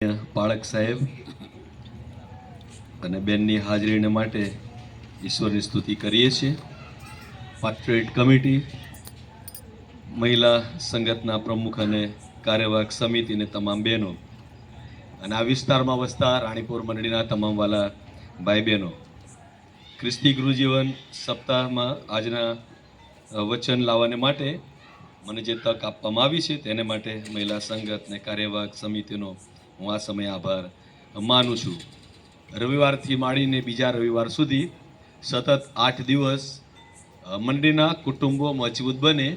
પાળક સાહેબ અને બેનની હાજરીને માટે ઈશ્વરની સ્તુતિ કરીએ છીએ. પાટ્રેટ કમિટી, મહિલા સંગતના પ્રમુખ અને કાર્યવાહક સમિતિને તમામ બહેનો અને આ વિસ્તારમાં વસતા રાણીપુર મંડળીના તમામ વાલા ભાઈ બહેનો ખ્રિસ્તી ગૃહજીવન સપ્તાહમાં આજના વચન લાવવાને માટે મને જે તક આપવામાં આવી છે તેને માટે મહિલા સંગત અને કાર્યવાહક સમિતિનો હું આ સમયે આભાર માનું છું. રવિવારથી માંડીને બીજા રવિવાર સુધી સતત આઠ દિવસ મંડળીના કુટુંબો મજબૂત બને.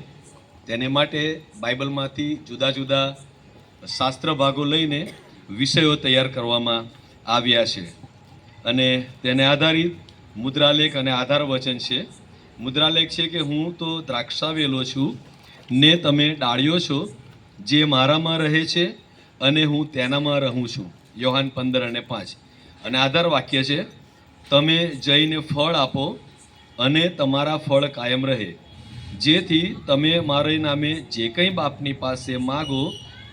તેને માટે બાઇબલમાંથી જુદા જુદા શાસ્ત્ર ભાગો લઈને વિષયો તૈયાર કરવામાં આવ્યા છે. અને તેને આધારિત મુદ્રાલેખ અને આધાર વચન છે. મુદ્રાલેખ છે કે હું તો દ્રાક્ષાવેલો છું, ને તમે ડાળ્યો છો, જે મારામાં રહે છે અને હું તેનામાં રહું છું. યોહાન પંદર અને પાંચ. અને આધાર વાક્ય છે, તમે જઈને ફળ આપો અને તમારા ફળ કાયમ રહે. જેથી તમે મારા નામે જે કંઈ બાપની પાસે માગો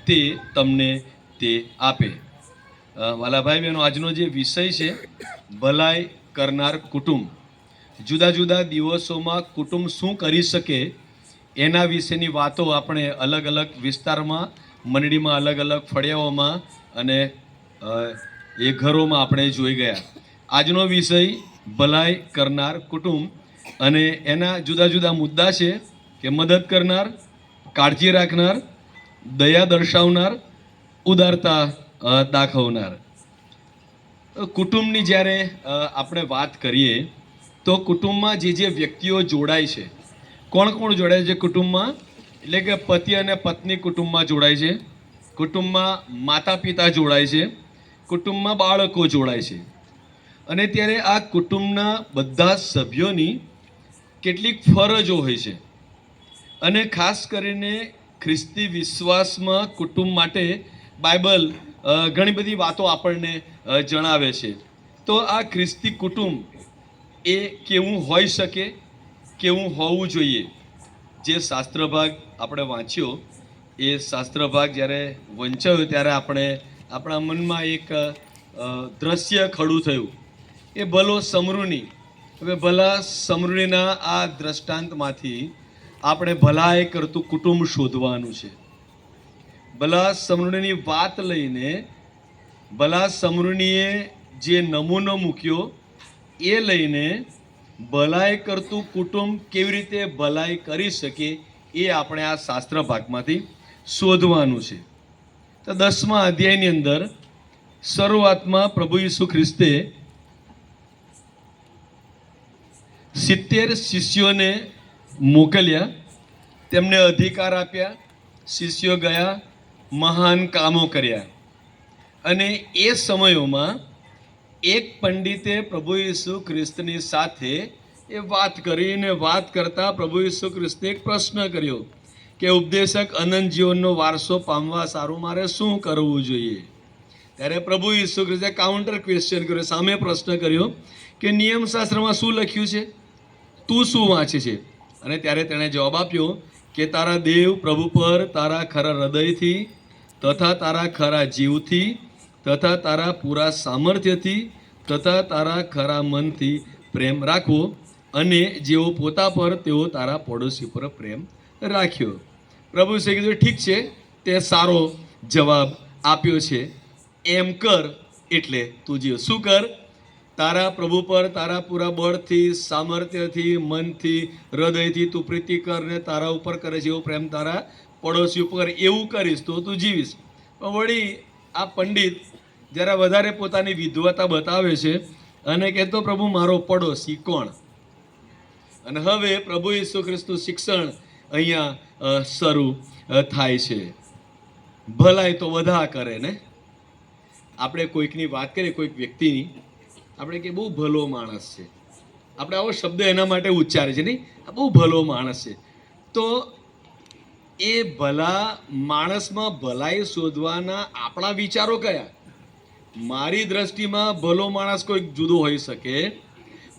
તે તમને તે આપે. વાલાભાઈ બહેનો, આજનો જે વિષય છે, ભલાઈ કરનાર કુટુંબ. જુદા જુદા દિવસોમાં કુટુંબ શું કરી શકે એના વિશેની વાતો આપણે અલગ અલગ વિસ્તારમાં મંડળીમાં અલગ અલગ ફળિયાઓમાં અને એ ઘરોમાં આપણે જોઈ ગયા. આજનો વિષય ભલાઈ કરનાર કુટુંબ અને એના જુદા જુદા મુદ્દા છે કે મદદ કરનાર, કાળજી રાખનાર, દયા દર્શાવનાર, ઉદારતા દાખવનાર. કુટુંબની જ્યારે આપણે વાત કરીએ, તો કુટુંબમાં જે જે વ્યક્તિઓ જોડાય છે, કોણ કોણ જોડાય છે કુટુંબમાં? એટલે કે પતિ અને પત્ની કુટુંબમાં જોડાય છે. કુટુંબમાં માતા પિતા જોડાય છે. કુટુંબમાં બાળકો જોડાય છે. અને ત્યારે આ કુટુંબના બધા સભ્યોની કેટલીક ફરજો હોય છે. અને ખાસ કરીને ખ્રિસ્તી વિશ્વાસમાં કુટુંબ માટે બાઇબલ ઘણી બધી વાતો આપણને જણાવે છે. તો આ ખ્રિસ્તી કુટુંબ એ કેવું હોઈ શકે? કેવું હોવું જોઈએ? જે શાસ્ત્ર ભાગ આપણે વાંચ્યો, એ શાસ્ત્ર ભાગ જ્યારે વંચાયો ત્યારે આપણે આપણા મનમાં એક દ્રશ્ય ખડું થયું. એ ભલો સમૃની. હવે ભલા સમૃણીના આ દ્રષ્ટાંતમાંથી આપણે ભલાએ કરતું કુટુંબ શોધવાનું છે. ભલા સમૃણીની વાત લઈને, ભલા સમૃણીએ જે નમૂનો મૂક્યો, એ લઈને ભલાઈ કરતું કુટુંબ કેવી રીતે ભલાઈ કરી શકે એ આપણે આ શાસ્ત્ર ભાગમાંથી શોધવાનું છે. તો દસમા અધ્યાયની અંદર શરૂઆતમાં પ્રભુ ઈસુ ખ્રિસ્તે સિત્તેર શિષ્યોને મોકલ્યા, તેમને અધિકાર આપ્યા, શિષ્યો ગયા, મહાન કામો કર્યા. અને એ સમયોમાં એક પંડિતે પ્રભુ ઈસુ ખ્રિસ્તની સાથે એ વાત કરીને વાત કરતા પ્રભુ ઈસુ ખ્રિસ્તે એક પ્રશ્ન કર્યો કે ઉપદેશક અનંત જીવનનો વારસો પામવા સારું મારે શું કરવું જોઈએ? ત્યારે પ્રભુ ઈસુ ખ્રિસ્તે કાઉન્ટર ક્વેશ્ચન કર્યો, સામે પ્રશ્ન કર્યો કે નિયમશાસ્ત્રમાં શું લખ્યું છે? તું શું વાંચે છે? અને ત્યારે તેણે જવાબ આપ્યો કે તારા દેવ પ્રભુ પર તારા ખરા હૃદયથી તથા તારા ખરા જીવથી તથા તારા પૂરા સામર્થ્યથી, તથા તારા ખરા મનથી પ્રેમ રાખવો અને જેઓ પોતા પર તેઓ તારા પડોશી પર પ્રેમ રાખ્યો. પ્રભુ શ્રી કીધું, ઠીક છે, તે સારો જવાબ આપ્યો છે. એમ કર એટલે તું જીવ. શું કર? તારા પ્રભુ પર તારા પૂરા બળથી, સામર્થ્યથી, મનથી, હૃદયથી તું પ્રીતિ કર ને તારા ઉપર કરે છે એવો પ્રેમ તારા પડોશી ઉપર. એવું કરીશ તો તું જીવીશ. પણ વળી આ પંડિત જરા વધારે પોતાની વિધવતા બતાવે છે અને કહેતો, પ્રભુ, મારો પડોશી કોણ? અને હવે પ્રભુ ઈસુ ખ્રિસ્તનું શિક્ષણ અહીંયા શરૂ થાય છે. ભલાઈ તો બધા કરે, ને? આપણે કોઈકની વાત કરીએ, કોઈક વ્યક્તિની, આપણે કે બહુ ભલો માણસ છે. આપણે આવો શબ્દ એના માટે ઉચ્ચારે છે, નહીં? આ બહુ ભલો માણસ છે. તો એ ભલા માણસમાં ભલાઈ શોધવાના આપણા વિચારો કયા? મારી દ્રષ્ટિમાં ભલો માણસ કોઈક જુદો હોઈ શકે.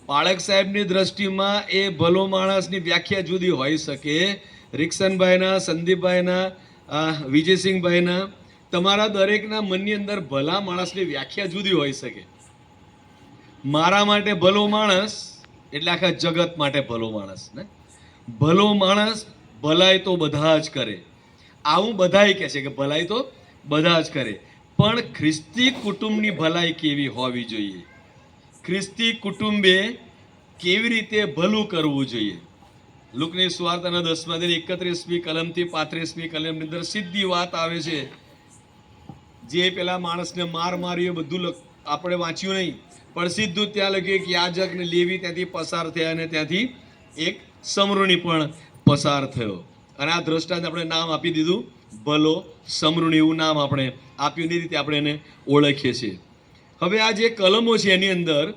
પાળક સાહેબની દ્રષ્ટિમાં એ ભલો માણસની વ્યાખ્યા જુદી હોઈ શકે. રિક્સનભાઈના સંદીપભાઈના વિજયસિંહભાઈના, તમારા દરેકના મનની અંદર ભલા માણસની વ્યાખ્યા જુદી હોઈ શકે. મારા માટે ભલો માણસ એટલે આખા જગત માટે ભલો માણસ, ને? ભલો માણસ ભલાઈ તો બધા જ કરે. આવું બધાય કહે છે કે ભલાઈ તો બધા જ કરે. પણ ખ્રિસ્તી કુટુંબની ભલાઈ કેવી હોવી જોઈએ? ખ્રિસ્તી કુટુંબે કેવી રીતે ભલું કરવું જોઈએ? લુકની સ્વાર્થના દસમા દિન એકત્રીસમી કલમથી પાંત્રીસમી કલમની અંદર સીધી વાત આવે છે. જે પેલા માણસને માર માર્યો, બધું આપણે વાંચ્યું નહીં. પણ સીધું ત્યાં લખ્યું, એક યાજકને લેવી, ત્યાંથી પસાર થયા અને ત્યાંથી એક સમૃણી પણ પસાર થયો. અને આ દ્રષ્ટાંત આપણે નામ આપી દીધું. ભલો સમૃણ એવું નામ આપણે આપ્યું એ રીતે આપણે એને ઓળખીએ છીએ. હવે આ જે કલમો છે એની અંદર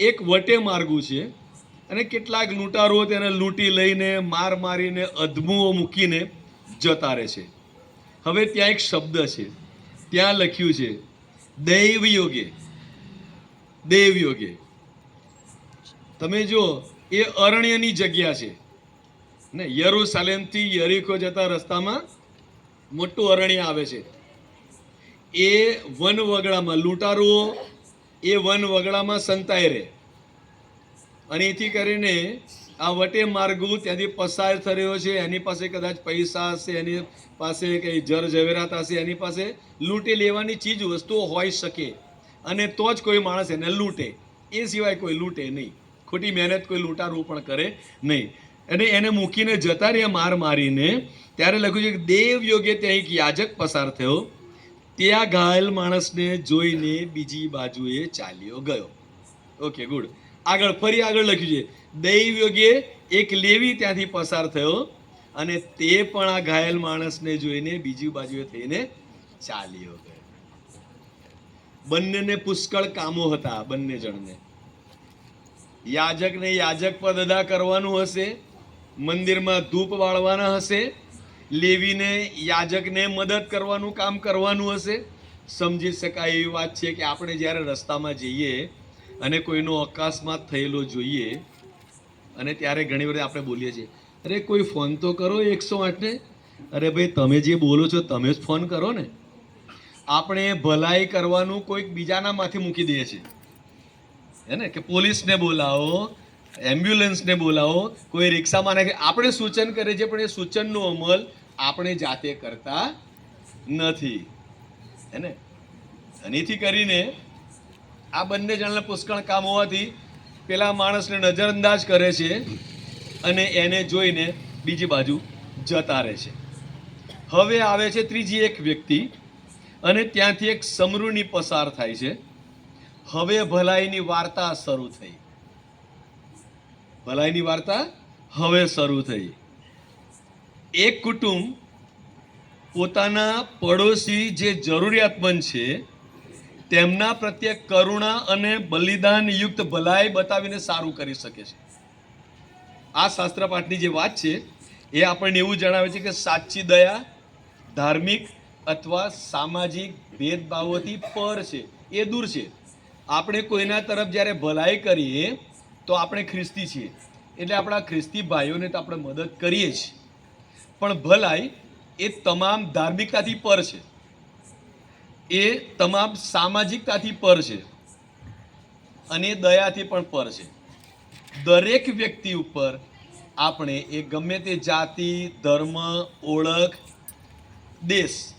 એક વટે માર્ગું છે અને કેટલાક લૂંટારો તેને લૂંટી લઈને માર મારીને અધમુઓ મૂકીને જતા રહે છે. હવે ત્યાં એક શબ્દ છે. ત્યાં લખ્યું છે, દૈવ યોગે, દેવ યોગે. તમે જો એ અરણ્યની જગ્યા છે. ને યરુસાલેમથી યરીકો જતા રસ્તામાં મોટું અરણ્ય આવે છે. એ વન વગડામાં લૂંટારુઓ, એ વન વગડામાં સંતાય રહે. અને એથી કરીને આ વટે માર્ગો ત્યાંથી પસાર થયો છે. એની પાસે કદાચ પૈસા હશે, એની પાસે કંઈ જર ઝવેરાત હશે, એની પાસે લૂંટી લેવાની ચીજ વસ્તુઓ હોઈ શકે. અને તો જ કોઈ માણસ એને લૂંટે. એ સિવાય કોઈ લૂંટે નહીં. ખોટી મહેનત કોઈ લૂંટારું પણ કરે નહીં. અને એને મૂકીને જતા રહ્યા માર મારીને. ત્યારે લખ્યું છે કે દેવ યોગે ત્યાં એક યાજક પસાર થયો. ત્યાં ઘાયલ માણસને જોઈને બીજી બાજુએ ચાલ્યો ગયો. ઓકે ગુડ આગળ, ફરી આગળ લખ્યું છે. દૈવ યોગે એક લેવી ત્યાંથી પસાર થયો અને તે પણ આ ઘાયલ માણસને જોઈને બીજી બાજુએ થઈને ચાલ્યો ગયો. બંનેને પુષ્કળ કામો હતા, બંને જણને. યાજકને યાજક પદ અદા કરવાનું હશે. મંદિરમાં ધૂપ વાળવાના હશે, લેવીને યાજકને મદદ કરવાનું કામ કરવાનું હશે. સમજી શકાય એવી વાત છે કે આપણે જ્યારે રસ્તામાં જઈએ અને કોઈનો અકસ્માત થયેલો જોઈએ, અને ત્યારે ઘણી વખત આપણે બોલીએ છીએ, અરે, કોઈ ફોન તો કરો એકસો આઠને? અરે ભાઈ, તમે જે બોલો છો તમે જ ફોન કરો ને. આપણે ભલાઈ કરવાનું કોઈક બીજાના માથે મૂકી દઈએ છીએ. હે ને? કે પોલીસને બોલાવો એમ્બ્યુલન્સને બોલાવો. કોઈ રિક્ષામાં નાખે. આપણે સૂચન કરે છે પણ એ સૂચનનો અમલ આપણે જાતે કરતા નથી. હે ને? અને એથી કરીને આ બંને જણને પુષ્કળ કામ હોવાથી પેલા માણસને નજરઅંદાજ કરે છે અને એને જોઈને બીજી બાજુ જતા રહે છે. હવે આવે છે ત્રીજી એક વ્યક્તિ અને ત્યાંથી એક સમૃહની પસાર થાય છે. હવે ભલાઈની વાર્તા શરૂ થઈ. ભલાઈની વાર્તા હવે શરૂ થઈ. એક કુટુંબ પોતાના પડોશી જે જરૂરિયાતમંદ છે, તેમના પ્રત્યે કરુણા અને બલિદાન યુક્ત ભલાઈ બતાવીને સારું કરી શકે છે. આ શાસ્ત્ર પાઠની જે વાત છે, એ આપણને એવું જણાવે છે કે સાચી દયા ધાર્મિક અથવા સામાજિક ભેદભાવોથી પર છે, એ દૂર છે. આપણે કોઈના તરફ જ્યારે ભલાઈ કરીએ તો આપણે ખ્રિસ્તી છીએ. એટલે આપણા ખ્રિસ્તી ભાઈઓને તો આપણે મદદ કરીએ છીએ પણ ભલાઈ એ તમામ ધાર્મિકતાથી પર છે. એ તમામ સામાજિકતાથી પર છે. અને દયાથી પણ પર છે. દરેક વ્યક્તિ ઉપર આપણે એ ગમે તે જાતિ, ધર્મ, ઓળખ, દેશ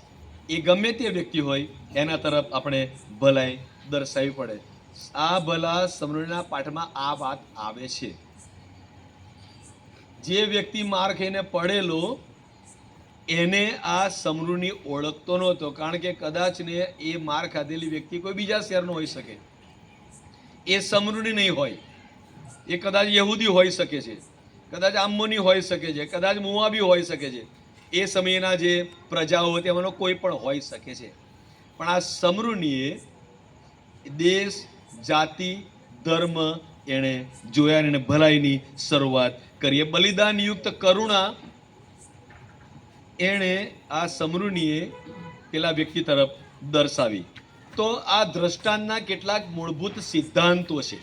એ ગમે તે વ્યક્તિ હોય, એના તરફ આપણે ભલાઈ દર્શાવવી પડે. આ ભલા સમૃદ્ધિના પાઠમાં આ વાત આવે છે. જે વ્યક્તિ માર ખાઈને પડેલો, એને આ સમૃદ્ધિ ઓળખતો નહોતો, કારણ કે કદાચ ને એ માર ખાધેલી વ્યક્તિ કોઈ બીજા શહેરનો હોઈ શકે. એ સમૃદ્ધિ નહીં હોય. એ કદાચ યહૂદી હોઈ શકે છે, કદાચ આમ્મોની હોઈ શકે છે, કદાચ મુવાબી હોઈ શકે છે. એ સમયના જે પ્રજાઓ તેમાંનો કોઈ પણ હોઈ શકે છે. પણ આ સમૃદ્ધિએ દેશ જાતિ, ધર્મ એણે જોયા અને ભલાઈની શરૂઆત કરીએ બલિદાન બલિદાનયુક્ત કરુણા એણે આ સમૃણીએ પેલા વ્યક્તિ તરફ દર્શાવી. તો આ દ્રષ્ટાંતના કેટલાક મૂળભૂત સિદ્ધાંતો છે.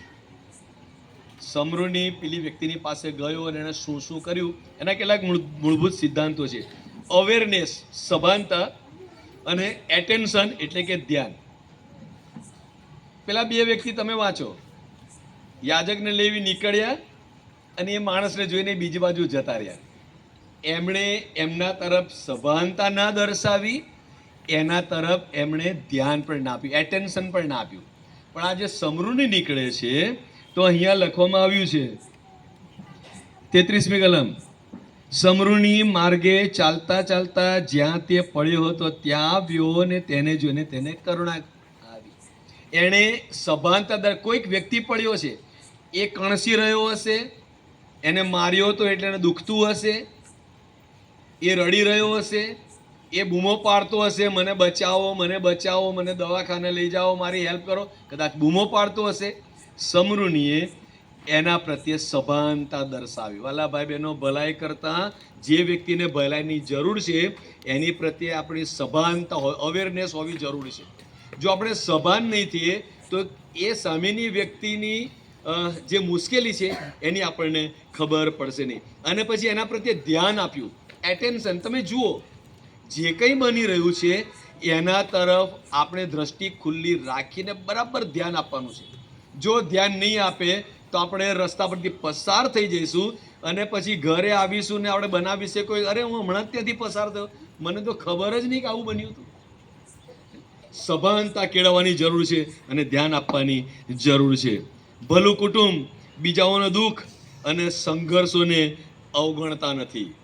સમૃણી પેલી વ્યક્તિની પાસે ગયો અને એણે શું શું કર્યું? એના કેટલાક મૂળ- મૂળભૂત સિદ્ધાંતો છે. અવેરનેસ સભાનતા અને એટેન્શન એટલે કે ધ્યાન. પેલા બે વ્યક્તિ તમે વાંચો. યાજકને લેવી નીકળ્યા અને એ માણસને જોઈને બીજી બાજુ જતા રહ્યા. એમણે એમના તરફ સભાનતા ના દર્શાવી, એના તરફ એમણે ધ્યાન પણ ના આપ્યું એટેન્શન પણ ના આપ્યું. પણ આ જે નીકળે છે, તો અહીંયા લખવામાં આવ્યું છે, તેત્રીસમી કલમ સમૃની માર્ગે ચાલતા ચાલતા જ્યાં તે પડ્યો હતો, ત્યાં આવ્યો ને તેને જોઈને તેને કરુણા એણે સભાનતા દર કોઈક વ્યક્તિ પડ્યો છે એ કણસી રહ્યો હશે, એને માર્યો હતો એટલે એને દુખતું હશે, એ રડી રહ્યો હશે, એ બૂમો પાડતો હશે, મને બચાવો મને બચાવો, મને દવાખાને લઈ જાઓ, મારી હેલ્પ કરો. કદાચ બૂમો પાડતો હશે, સમૃનિએ એના પ્રત્યે સભાનતા દર્શાવી. વાલા બહેનો, ભલાઈ કરતા જે વ્યક્તિને ભલાઈની જરૂર છે, એની પ્રત્યે આપણી સભાનતા હોય અવેરનેસ હોવી જરૂરી છે. જો આપણે સભાન નહીં થઈએ, તો એ સામેની વ્યક્તિની જે મુશ્કેલી છે, એની આપણને ખબર પડશે નહીં. અને પછી એના પ્રત્યે ધ્યાન આપ્યું. એટેન્શન તમે જુઓ, જે કંઈ બની રહ્યું છે, એના તરફ આપણે દ્રષ્ટિ ખુલ્લી રાખીને બરાબર ધ્યાન આપવાનું છે. જો ધ્યાન નહીં આપે, તો આપણે રસ્તા પરથી પસાર થઈ જઈશું અને પછી ઘરે આવીશું ને આપણે બનાવીશું કોઈ. અરે, હું હમણાં જ ત્યાંથી પસાર થયો. મને તો ખબર જ નહીં કે આવું બન્યું હતું. સભાનતા કેળવવાની જરૂર છે અને ધ્યાન આપવાની જરૂર છે. ભલું કુટુંબ બીજાઓનો દુઃખ અને સંઘર્ષોને અવગણતા નથી.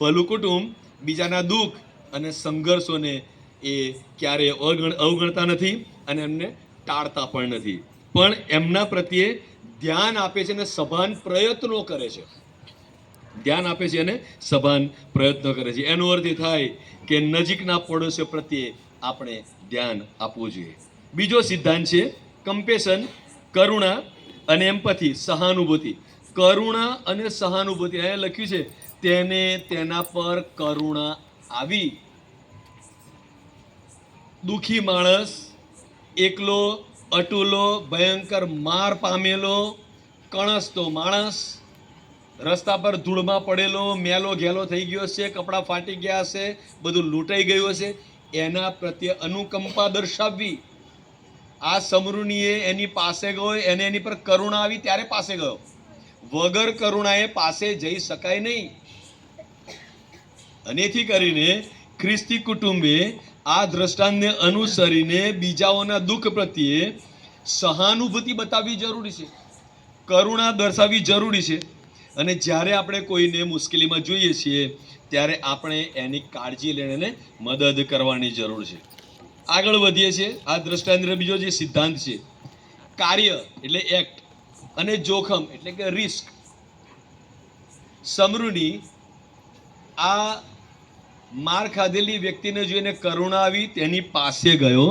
ભલું કુટુંબ બીજાના દુઃખ અને સંઘર્ષોને એ ક્યારેય અવગણ, અવગણતા નથી અને એમને ટાળતા પણ નથી. પણ એમના પ્રત્યે ધ્યાન આપે છે અને સભાન પ્રયત્નો કરે છે. ધ્યાન આપે છે અને સભાન પ્રયત્નો કરે છે. એનો અર્થ એ થાય કે નજીકના પડોશીઓ પ્રત્યે આપણે ધ્યાન આપવું જોઈએ. બીજો સિદ્ધાંત છે કમ્પેશન કરુણા અને એમ્પથી સહાનુભૂતિ. કરુણા અને સહાનુભૂતિ, અહીંયા લખ્યું છે, તેને તેના પર કરુણા આવી. દુખી માણસ, એકલો, અટુલો, ભયંકર માર પામેલો, કણસતો માણસ, રસ્તા પર ધૂળમાં પડેલો મેલો ઘેલો થઈ ગયો છે, કપડાં ફાટી ગયા હશે બધું લૂંટાઈ ગયું હશે. એના પ્રત્યે અનુકંપા દર્શાવવી. આ સમૃણીએ એની પાસે ગયો, એને એની પર કરુણા આવી, ત્યારે પાસે ગયો. વગર કરુણાએ પાસે જઈ શકાય નહીં. અને એથી કરીને ખ્રિસ્તી કુટુંબે આ દ્રષ્ટાંતને અનુસરીને બીજાઓના દુઃખ પ્રત્યે સહાનુભૂતિ બતાવવી જરૂરી છે. કરુણા દર્શાવવી જરૂરી છે. અને જ્યારે આપણે કોઈને મુશ્કેલીમાં જોઈએ છીએ, ત્યારે આપણે એની કાળજી લઈને મદદ કરવાની જરૂર છે. આગળ વધીએ છીએ. આ દ્રષ્ટાંતનો બીજો જે સિદ્ધાંત છે, કાર્ય એટલે એક્ટ અને જોખમ એટલે કે રિસ્ક સમૃની આ માર ખાધેલી વ્યક્તિને જોઈને કરુણા આવી, તેની પાસે ગયો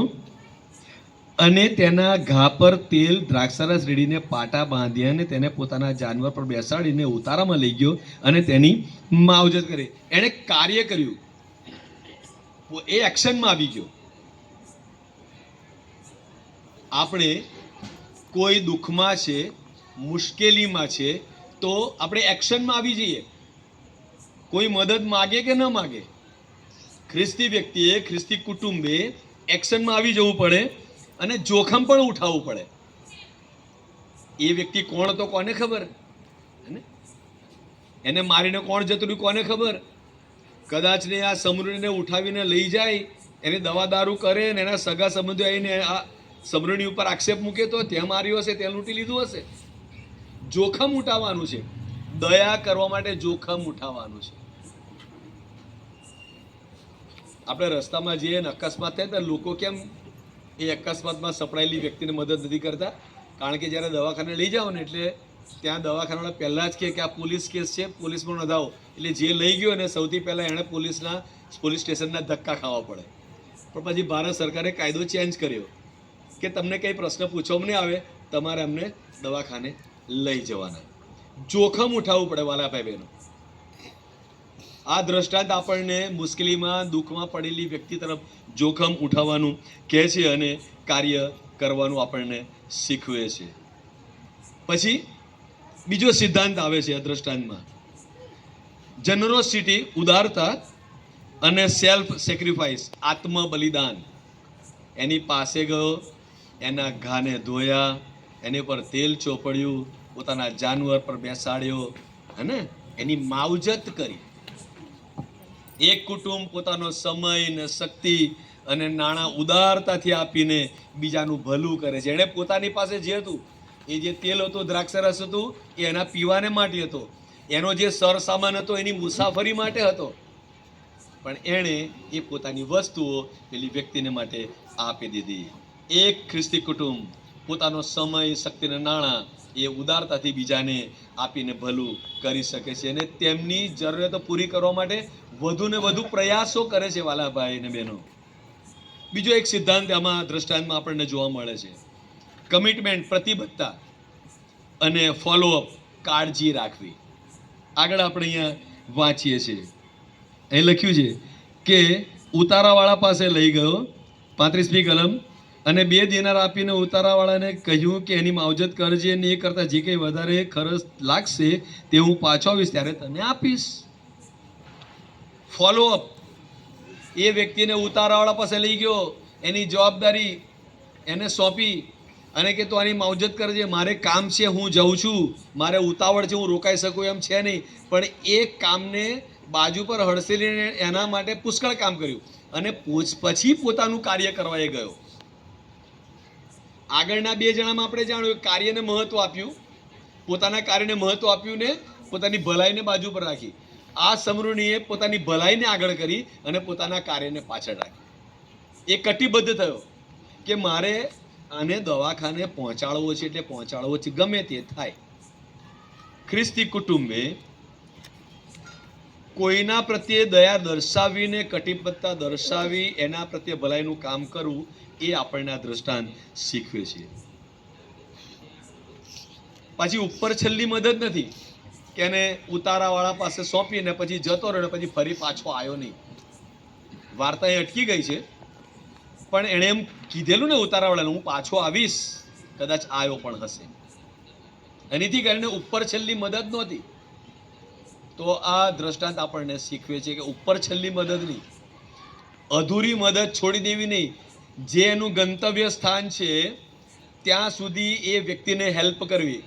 અને તેના ઘા પર તેલ દ્રાક્ષરસ રેડીને પાટા બાંધી અને તેને પોતાના જાનવર પર બેસાડીને ઉતારામાં લઈ ગયો અને તેની માવજત કરી. એણે કાર્ય કર્યું. એ એક્શનમાં આવી ગયો. આપણે કોઈ દુઃખમાં છે, મુશ્કેલીમાં છે, તો આપણે એક્શનમાં આવી જઈએ. કોઈ મદદ માગે કે ન માગે? ખ્રિસ્તી વ્યક્તિએ, ખ્રિસ્તી કુટુંબે એક્શનમાં આવી જવું પડે. અને જોખમ પણ ઉઠાવવું પડે. એ વ્યક્તિ કોણ તો કોને ખબર? એને મારીને કોણ જતું કોને ખબર? કદાચ ને આ સમૃણીને ઉઠાવીને લઈ જાય, એને દવા દારૂ કરે ને એના સગા સંબંધીઓ આવીને આ સમૃણી ઉપર આક્ષેપ મૂકે તો ત્યાં માર્યું હશે ત્યાં લૂંટી લીધું હશે. જોખમ ઉઠાવવાનું છે. દયા કરવા માટે જોખમ ઉઠાવવાનું છે. આપણે રસ્તામાં જઈએ ને અકસ્માત થાય તો લોકો કેમ એ અકસ્માતમાં સપડાયેલી વ્યક્તિને મદદ નથી કરતા. કારણ કે જ્યારે દવાખાને લઈ જાઓ ને એટલે ત્યાં દવાખાનાવાળા પહેલાં જ કે આ પોલીસ કેસ છે, પોલીસમાં નોંધાવો. એટલે જે લઈ ગયો ને સૌથી પહેલાં એણે પોલીસના, પોલીસ સ્ટેશનના ધક્કા ખાવા પડે. પણ પછી ભારત સરકારે કાયદો ચેન્જ કર્યો કે તમને કંઈ પ્રશ્ન પૂછવામાં નહીં આવે, તમારે અમને દવાખાને લઈ જવાના. જોખમ ઉઠાવવું પડે વાલાભાઈ બહેનો. આ દ્રષ્ટાંત આપણને મુશ્કેલીમાં, દુઃખમાં પડેલી વ્યક્તિ તરફ જોખમ ઉઠાવવાનું કહે છે અને કાર્ય કરવાનું આપણને શીખવે છે. પછી બીજો સિદ્ધાંત આવે છે આ દ્રષ્ટાંતમાં. જનરોસિટી ઉદારતા અને સેલ્ફ સેક્રિફાઈસ આત્મ બલિદાન એની પાસે ગયો, એના ઘાને ધોયા, એની પર તેલ ચોપડ્યું, પોતાના જાનવર પર બેસાડ્યો અને એની માવજત કરી. એક કુટુંબ પોતાનો સમય ને શક્તિ અને નાણાં ઉદારતાથી આપીને બીજાનું ભલું કરે છે. એણે પોતાની પાસે જે હતું, એ જે તેલ હતું, દ્રાક્ષરસ હતું, એ એના પીવાને માટે હતો. એનો જે સરસામાન હતો, એની મુસાફરી માટે હતો. પણ એણે એ પોતાની વસ્તુઓ પેલી વ્યક્તિને માટે આપી દીધી. એક ખ્રિસ્તી કુટુંબ પોતાનો સમય, શક્તિને નાણાં એ ઉદારતાથી બીજાને આપીને ભલું કરી શકે છે અને તેમની જરૂરિયાતો પૂરી કરવા માટે વધુ ને વધુ પ્રયાસો કરે છે વાલાભાઈ અને બહેનો. બીજો એક સિદ્ધાંત આમાં દ્રષ્ટાંતમાં આપણને જોવા મળે છે. કમિટમેન્ટ પ્રતિબદ્ધતા અને ફોલોઅપ કાળજી રાખવી. આગળ આપણે અહીંયા વાંચીએ છીએ. અહીં લખ્યું છે કે ઉતારાવાળા પાસે લઈ ગયો પાંત્રીસમી કલમ અને બે દિનાર આપીને ઉતારાવાળાને કહ્યું કે એની માવજત કરજે ને એ કરતાં જે કંઈ વધારે ખર્ચ લાગશે તે હું પાછો આવીશ ત્યારે તને આપીશ. ફોલોઅપ એ વ્યક્તિને ઉતારાવાળા પાસે લઈ ગયો, એની જવાબદારી એને સોંપી અને કે તું આની માવજત કરજે, મારે કામ છે, હું જઉં છું, મારે ઉતાવળ છે, હું રોકાઈ શકું એમ છે નહીં. પણ એ કામને બાજુ પર હડસેલીને એના માટે પુષ્કળ કામ કર્યું અને પૂછ- પોતાનું કાર્ય કરવા એ ગયો. આગળના બે જણામાં આપણે જાણ્યું કાર્યને મહત્વ આપ્યું, પોતાના કાર્યને મહત્વ આપ્યું ને પોતાની ભલાઈને બાજુ પર રાખી. આ સમૃણીએ પોતાની ભલાઈને આગળ કરી અને પોતાના કાર્યને પાછળ રાખી. એ કટિબદ્ધ થયો કે મારે આને દવાખાને પહોંચાડવો છે એટલે પહોંચાડવો છે ગમે તે થાય. ખ્રિસ્તી કુટુંબે કોઈના પ્રત્યે દયા દર્શાવીને કટિબદ્ધતા દર્શાવી એના પ્રત્યે ભલાઈનું કામ કરવું એ આપણને આ દ્રષ્ટાંત શીખવે છે. પાછી ઉપર છેલ્લી મદદ નથી કે એને ઉતારાવાળા પાસે સોંપીને પછી જતો રહ્યો પછી ફરી પાછો આવ્યો નહીં. વાર્તા એ અટકી ગઈ છે, પણ એણે એમ કીધેલું ને ઉતારાવાળાને, હું પાછો આવીશ, કદાચ આવ્યો પણ હશે. એનીથી કરીને ઉપર છેલ્લી મદદ નહોતી. તો આ દ્રષ્ટાંત આપણને શીખવે છે કે ઉપર છેલ્લી મદદ નહીં, અધૂરી મદદ છોડી દેવી નહીં. જે એનું ગંતવ્ય સ્થાન છે, ત્યાં સુધી એ વ્યક્તિને હેલ્પ કરવી.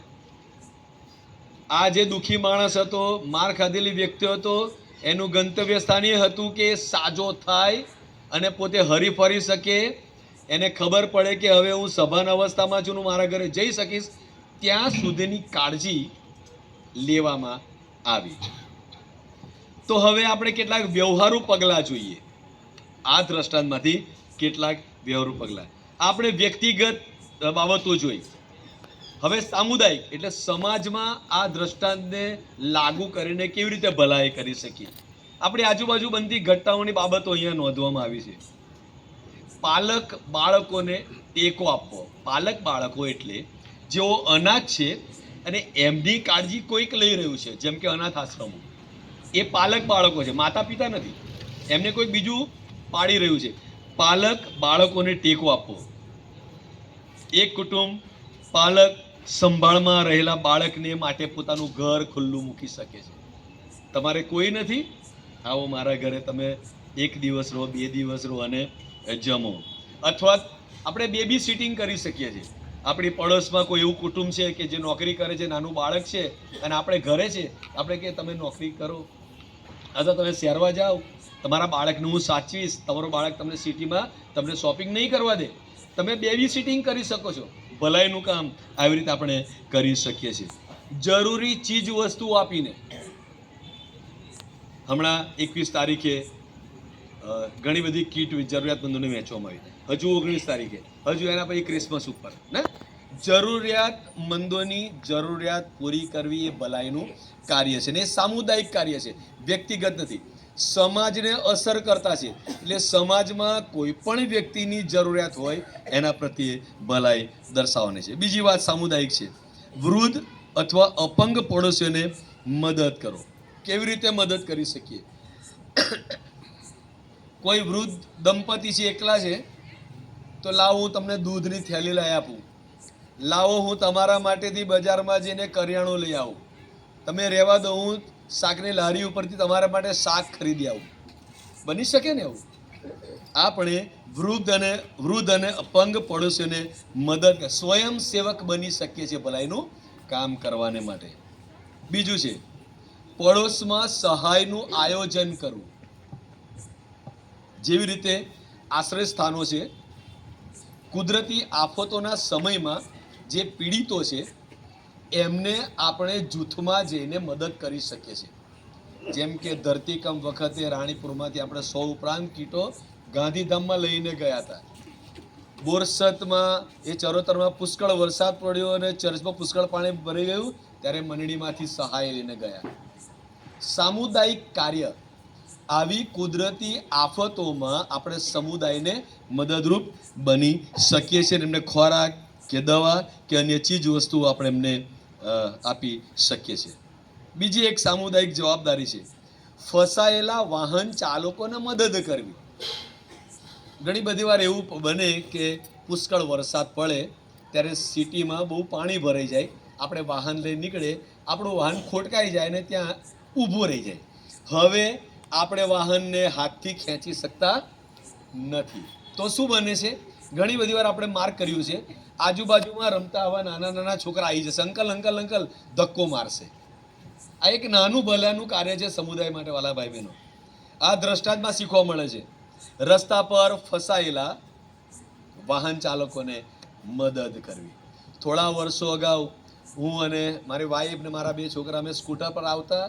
આ જે દુઃખી માણસ હતો, માર ખાધેલી વ્યક્તિ હતો, એનું ગંતવ્ય સ્થાન એ હતું કે સાજો થાય અને પોતે હરી ફરી શકે. એને ખબર પડે કે હવે હું સભાન અવસ્થામાં છું હું મારા ઘરે જઈ શકીશ. ત્યાં સુધીની કાળજી લેવામાં આવી. તો હવે આપણે કેટલાક વ્યવહારુ પગલાં જોઈએ. આ દ્રષ્ટાંતમાંથી કેટલાક વ્યવહારુ પગલાં. આપણે વ્યક્તિગત બાબતો જોઈ. હવે સામુદાયિક, એટલે સમાજમાં આ દ્રષ્ટાંતને લાગુ કરીને કેવી રીતે ભલાઈ કરી શકીએ? આપણી આજુબાજુ બનતી ઘટનાઓની બાબતો અહીંયા નોંધવામાં આવી છે. પાલક બાળકોને ટેકો આપવો. પાલક બાળકો એટલે જેઓ અનાથ છે અને એમની કાળજી કોઈક લઈ રહ્યું છે. જેમ કે અનાથ આશ્રમો. એ પાલક બાળકો છે માતા પિતા નથી. એમને કોઈ બીજું પાડી રહ્યું છે. પાલક બાળકોને ટેકો આપવો. એક કુટુંબ પાલક સંભાળમાં રહેલા બાળકને માટે પોતાનું ઘર ખુલ્લું મૂકી શકે છે. તમારે કોઈ નથી? આવો મારા ઘરે તમે એક દિવસ રહો, બે દિવસ રહો અને જમો. અથવા આપણે બેબી સિટિંગ કરી શકીએ છીએ. આપણી પડોશમાં કોઈ એવું કુટુંબ છે કે જે નોકરી કરે છે, નાનું બાળક છે અને આપણે ઘરે છે, આપણે કે તમે નોકરી કરો. અથવા તમે શહેરમાં જાઓ. તમારા બાળકને હું સાચવીશ. તમારું બાળક તમને સિટીમાં તમને શોપિંગ નહીં કરવા દે. તમે બેબી સિટિંગ કરી શકો છો. ભલાઈનું કામ આવી રીતે આપણે કરી શકીએ છીએ. જરૂરી ચીજ વસ્તુઓ આપીને. હમણાં એકવીસ તારીખે ઘણી બધી કીટ જરૂરિયાતમંદોને વેચવામાં આવી. હજુ ઓગણીસ તારીખે. હજુ એના પછી ક્રિસમસ ઉપર. ને? જરૂરિયાતમંદોની જરૂરિયાત પૂરી કરવી એ ભલાઈનું કાર્ય છે ને એ સામુદાયિક કાર્ય છે, વ્યક્તિગત નથી. સમાજને અસર કરતા છે, એટલે સમાજમાં કોઈ પણ વ્યક્તિની જરૂરિયાત હોય એના પ્રત્યે ભલાઈ દર્શાવવાની છે. બીજી વાત સામુદાયિક છે. વૃદ્ધ અથવા અપંગ પડોશીઓને મદદ કરો. કેવી રીતે મદદ કરી શકીએ? કોઈ વૃદ્ધ દંપતી છે, એકલા છે, તો લાવો હું તમને દૂધની થેલી લઈ આપું. લાવો, હું તમારા માટેથી બજારમાં જઈને કરિયાણું લઈ આવું. તમે રહેવા દો, હું શાકની લારી ઉપરથી તમારા માટે શાક ખરીદી આવું. બની શકે ને એવું? આપણે વૃદ્ધ અને વૃદ્ધ અને અપંગ પડોશીઓને મદદ સ્વયંસેવક બની શકીએ છીએ ભલાઈનું કામ કરવાને માટે. બીજું છે, પડોશમાં સહાયનું આયોજન કરવું. જેવી રીતે આશ્રય સ્થાનો છે, કુદરતી આફતોના સમયમાં જે પીડિતો છે, એમને આપણે જૂથમાં જઈને મદદ કરી શકીએ છીએ. જેમ કે ધરતીકંપ વખતે રાણીપુરમાંથી આપણે સો ઉપરાંત કીટો ગાંધીધામમાં લઈને ગયા હતા. બોરસદમાં એ ચરોતરમાં પુષ્કળ વરસાદ પડ્યો અને ચર્ચમાં પુષ્કળ પાણી ભરી ગયું, ત્યારે મંડળીમાંથી સહાય લઈને ગયા. સામુદાયિક કાર્ય. આવી કુદરતી આફતોમાં આપણે સમુદાયને મદદરૂપ બની શકીએ છીએ એમને ખોરાક કે દવા કે અન્ય ચીજ વસ્તુઓ આપણે એમને આપી શકીએ છીએ. બીજી એક સામુદાયિક જવાબદારી છે, ફસાયેલા વાહન ચાલકોને મદદ કરવી. ઘણી બધી વાર એવું બને કે પુષ્કળ વરસાદ પડે, ત્યારે સિટીમાં બહુ પાણી ભરાઈ જાય, આપણે વાહન લઈ નીકળે, આપણું વાહન ખોટકાઈ જાય ને ત્યાં ઊભું રહી જાય. હવે આપણે વાહનને હાથથી ખેંચી શકતા નથી. તો શું બને છે? ઘણી બધી વાર આપણે માર્ક કર્યું છે આજુબાજુમાં રમતા આવા નાના નાના છોકરા આવી જશે. અંકલ અંકલ અંકલ, ધક્કો મારશે. આ એક નાનું ભલાનું કાર્ય છે સમુદાય માટે વાલા ભાઈ બહેનો આ દ્રષ્ટાંતમાં શીખવા મળે છે. રસ્તા પર ફસાયેલા વાહન ચાલકોને મદદ કરવી. થોડા વર્ષો અગાઉ હું અને મારી વાઈફ ને મારા બે છોકરા અમે સ્કૂટર પર આવતા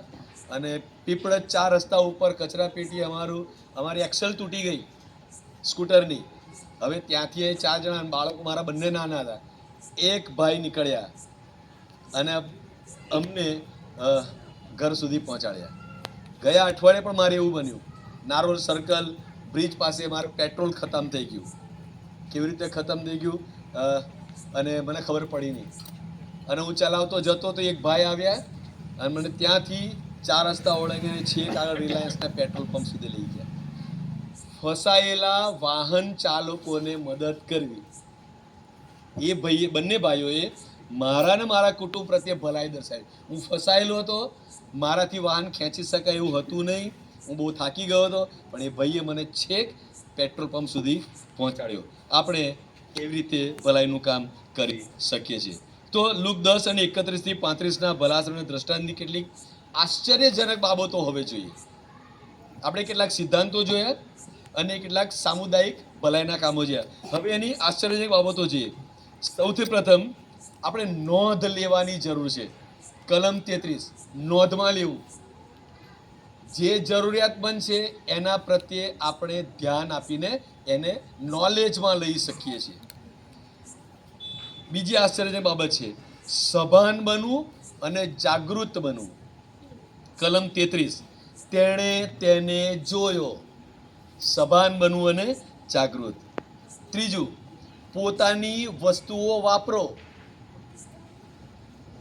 અને પીપળજ ચાર રસ્તા ઉપર કચરા પેટી અમારું, અમારી એક્સેલ તૂટી ગઈ સ્કૂટરની. હવે ત્યાંથી એ ચાર જણા બાળકો મારા બંને નાના હતા. એક ભાઈ નીકળ્યા અને અમને ઘર સુધી પહોંચાડ્યા. ગયા અઠવાડિયે પણ મારે એવું બન્યું. નારોલ સર્કલ બ્રિજ પાસે મારું પેટ્રોલ ખતમ થઈ ગયું. કેવી રીતે ખતમ થઈ ગયું? અને મને ખબર પડી નહીં. અને હું ચલાવતો જતો તો એક ભાઈ આવ્યા અને મને ત્યાંથી ચાર રસ્તા ઓળંગીને છેક આગળ રિલાયન્સના પેટ્રોલ પંપ સુધી લઈ ગયા. ફસાયેલા વાહન ચાલકોને મદદ કરવી. એ ભાઈએ બંને ભાઈઓએ મારા ને મારા કુટુંબ પ્રત્યે ભલાઈ દર્શાવી. હું ફસાયેલો હતો, મારાથી વાહન ખેંચી શકાય એવું હતું નહીં. હું બહુ થાકી ગયો હતો, પણ એ ભાઈએ મને છેક પેટ્રોલ પંપ સુધી પહોંચાડ્યો. આપણે એવી રીતે ભલાઈનું કામ કરી શકીએ છીએ? તો લુક દસ અને એકત્રીસથી પાંત્રીસના ભલાસણ દ્રષ્ટાંતની કેટલીક આશ્ચર્યજનક બાબતો હવે જોઈએ. આપણે કેટલાક સિદ્ધાંતો જોયા. અને કેટલાક સામુદાયિક ભલાઈના કામો છે. હવે એની આશ્ચર્યજનક બાબતો છે. સૌથી પ્રથમ, આપણે નોંધ લેવાની જરૂર છે. કલમ તેત્રીસ, નોંધમાં લેવું. જે જરૂરિયાતમંદ છે એના પ્રત્યે આપણે ધ્યાન આપીને એને નોલેજમાં લઈ શકીએ છીએ. બીજી આશ્ચર્યજનક બાબત છે, સભાન બનવું અને જાગૃત બનવું. કલમ તેત્રીસ, તેણે તેને જોયો. સભાન બનવું અને જાગૃત. ત્રીજું, પોતાની વસ્તુઓ વાપરો.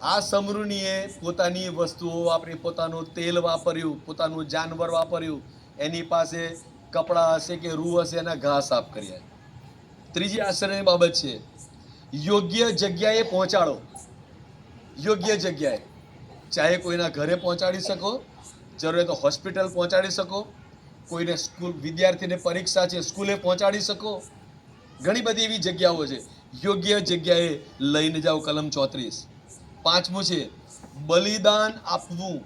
આ સમૃણીએ પોતાની વસ્તુઓ વાપરી, પોતાનું તેલ વાપર્યું, પોતાનું જાનવર વાપર્યું, એની પાસે કપડાં હશે કે રૂ હશે એના ઘા સાફ કર્યા. ત્રીજી આશ્ચર્યની બાબત છે, યોગ્ય જગ્યાએ પહોંચાડો. યોગ્ય જગ્યાએ. ચાહે કોઈના ઘરે પહોંચાડી શકો જરૂરિયાત હોસ્પિટલ પહોંચાડી શકો કોઈને સ્કૂલ વિદ્યાર્થીને પરીક્ષા છે, સ્કૂલે પહોંચાડી શકો. ઘણી બધી એવી જગ્યાઓ છે. યોગ્ય જગ્યાએ લઈને જાઓ કલમ ચોત્રીસ. પાંચમું છે, બલિદાન આપવું.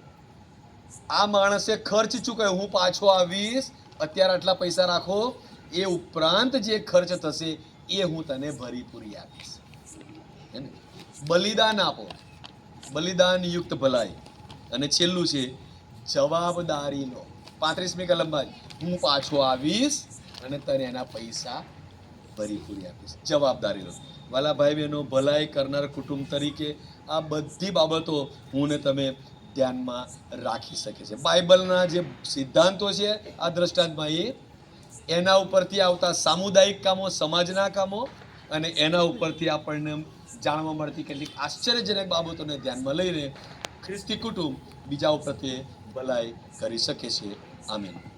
આ માણસે ખર્ચ ચૂકાય હું પાછો આવીશ. અત્યારે આટલા પૈસા રાખો. એ ઉપરાંત જે ખર્ચ થશે એ હું તને ભરી પૂરી આપીશ. બલિદાન આપો. બલિદાન યુક્ત ભલાઈ. અને છેલ્લું છે, જવાબદારી લો. પાંત્રીસમી કલમમાં હું પાછો આવીશ અને તને એના પૈસા ભરી પૂરી આપીશ. જવાબદારી લો. વાલા બહેનો, ભલાઈ કરનાર કુટુંબ તરીકે આ બધી બાબતો હું ને તમે ધ્યાનમાં રાખી શકે છે બાઇબલના જે સિદ્ધાંતો છે, આ દ્રષ્ટાંતમાં એ એના ઉપરથી આવતા સામુદાયિક કામો, સમાજના કામો અને એના ઉપરથી આપણને જાણવા મળતી કેટલીક આશ્ચર્યજનક બાબતોને ધ્યાનમાં લઈને ખ્રિસ્તી કુટુંબ બીજાઓ પ્રત્યે ભલાઈ કરી શકે છે. I mean.